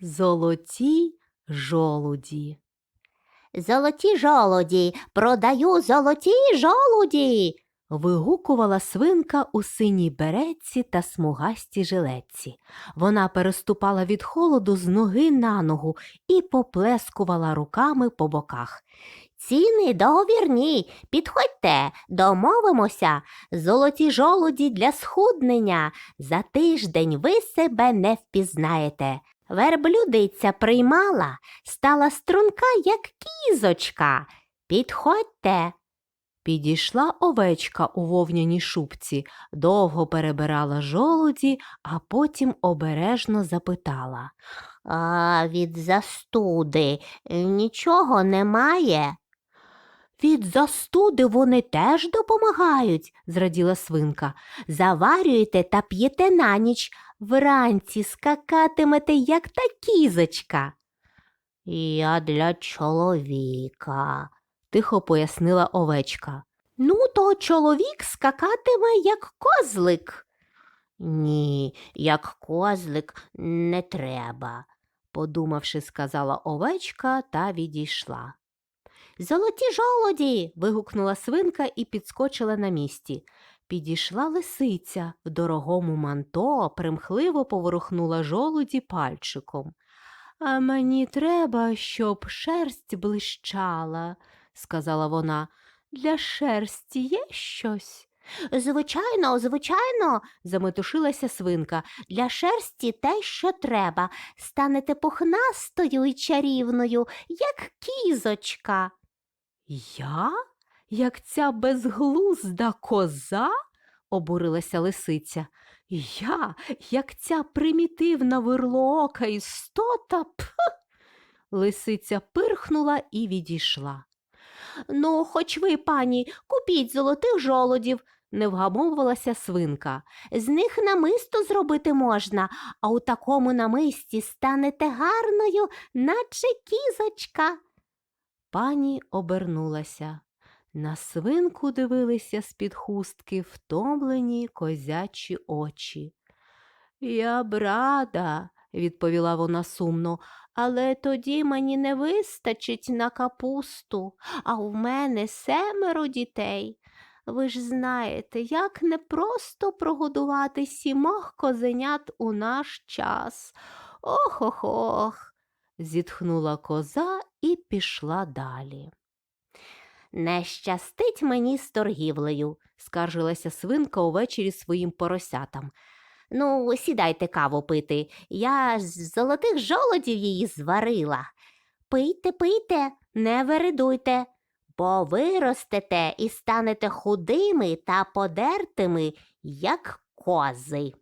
Золоті жолуді. Золоті жолуді, продаю золоті жолуді. Вигукувала свинка у синій беретці та смугастій жилетці. Вона переступала від холоду з ноги на ногу і поплескувала руками по боках. Ціни договірні, підходьте, домовимося. Золоті жолуді для схуднення. За тиждень ви себе не впізнаєте. Верблюдиця приймала, стала струнка, як кізочка. Підходьте. Підійшла овечка у вовняній шубці, довго перебирала жолуді, а потім обережно запитала. А від застуди нічого немає. Від застуди вони теж допомагають, зраділа свинка. Заварюєте та п'єте на ніч, вранці скакатимете, як та кізочка. Я для чоловіка, тихо пояснила овечка. Ну, то чоловік скакатиме, як козлик. Ні, як козлик не треба, подумавши, сказала овечка та відійшла. Золоті жолоді. вигукнула свинка і підскочила на місці. Підійшла лисиця в дорогому манто, примхливо поворухнула жолуді пальчиком. А мені треба, щоб шерсть блищала, сказала вона. Для шерсті є щось? Звичайно, звичайно, заметушилася свинка. для шерсті те, що треба. Станете пухнастою і чарівною, як кізочка. Я? Як ця безглузда коза? обурилася лисиця. Я, як ця примітивна вирлоока істота. Пх! Лисиця пирхнула і відійшла. Ну, хоч ви, пані, купіть золотих жолодів, Не вгамовувалася свинка. з них намисто зробити можна, а у такому намисті станете гарною, наче кізочка. Пані обернулася. На свинку дивилися з-під хустки втомлені козячі очі. Я б рада, відповіла вона сумно, але тоді мені не вистачить на капусту, а в мене семеро дітей. Ви ж знаєте, як непросто прогодувати сімох козенят у наш час. Ох ох ох. зітхнула коза і пішла далі. Не щастить мені з торгівлею, скаржилася свинка увечері своїм поросятам. Ну, сідайте каву пити. Я з золотих жолодів її зварила. Пийте, пийте, не вередуйте, бо виростете і станете худими та подертими, як кози.